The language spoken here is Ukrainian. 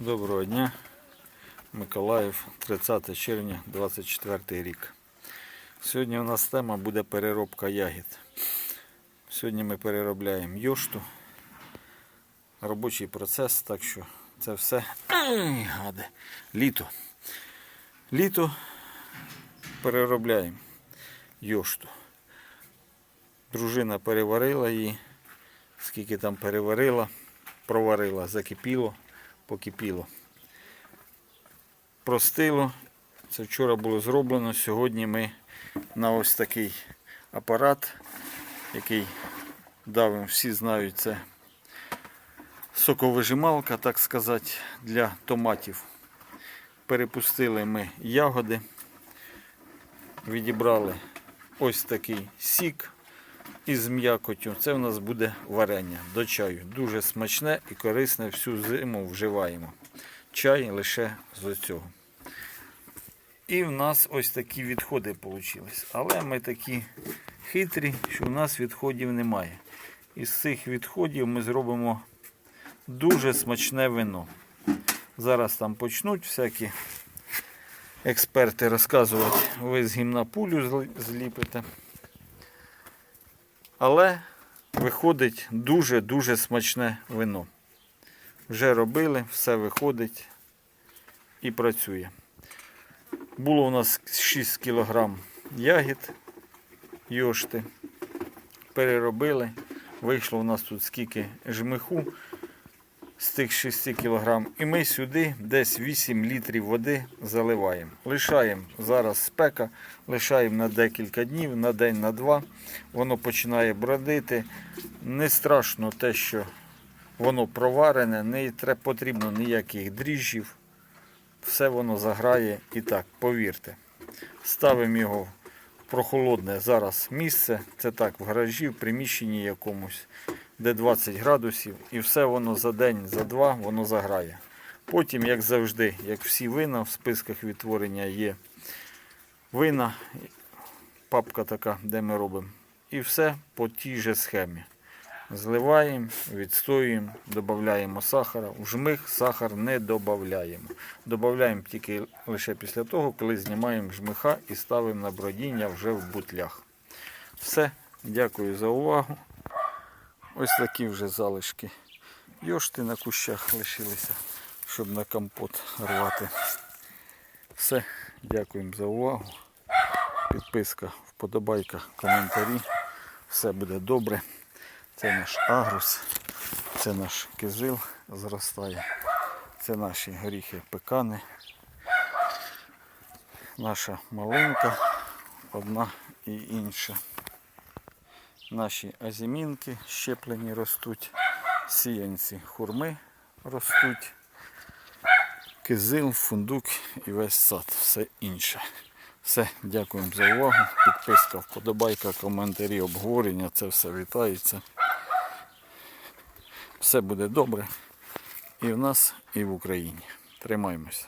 Доброго дня, Миколаїв, 30 червня, 24 рік. Сьогодні у нас тема буде переробка ягід. Сьогодні ми переробляємо йошту. Робочий процес, так що це все гаде. літо. Літо переробляємо йошту. Дружина переварила її, скільки там переварила, проварила, закипіло покипіло. Простило. Це вчора було зроблено. Сьогодні ми на ось такий апарат, який давим, всі знають, це соковижималка, так сказати, для томатів. Перепустили ми ягоди, відібрали ось такий сік із м'якотю. Це в нас буде варення до чаю. Дуже смачне і корисне всю зиму вживаємо. Чай лише з цього. І в нас ось такі відходи вийшли. Але ми такі хитрі, що в нас відходів немає. Із цих відходів ми зробимо дуже смачне вино. Зараз там почнуть всякі експерти розказувати, ви з гімна пулю зліпите. Але виходить дуже-дуже смачне вино. Вже робили, все виходить і працює. Було у нас 6 кг ягід йошти. Переробили. Вийшло у нас тут скільки жмиху з тих 6 кг. І ми сюди десь 8 літрів води заливаємо. Лишаємо зараз спека, лишаємо на декілька днів, на день, на два. Воно починає бродити. Не страшно те, що воно проварене, не потрібно ніяких дріжджів. Все воно заграє і так, повірте. Ставимо його прохолодне зараз місце. Це так, в гаражі, в приміщенні якомусь, де 20 градусів, і все воно за день, за два воно заграє. Потім, як завжди, як всі вина в списках відтворення є вина, папка така, де ми робимо. І все по тій же схемі. Зливаємо, відстоюємо, додаємо сахара. В жмих сахар не додаємо. Додаємо тільки лише після того, коли знімаємо жмиха і ставимо на бродіння вже в бутлях. Все, дякую за увагу. Ось такі вже залишки йошти на кущах лишилися, щоб на компот рвати. Все, дякуємо за увагу. Підписка, вподобайка, коментарі. Все буде добре. Це наш агрус, це наш кизил зростає, це наші горіхи пекани, наша малинка, одна і інша. Наші азімінки щеплені ростуть, сіянці хурми ростуть, кизил, фундук і весь сад, все інше. Все, дякуємо за увагу. Підписка, вподобайка, коментарі, обговорення. Це все вітається. Все буде добре і в нас, і в Україні. Тримаємося.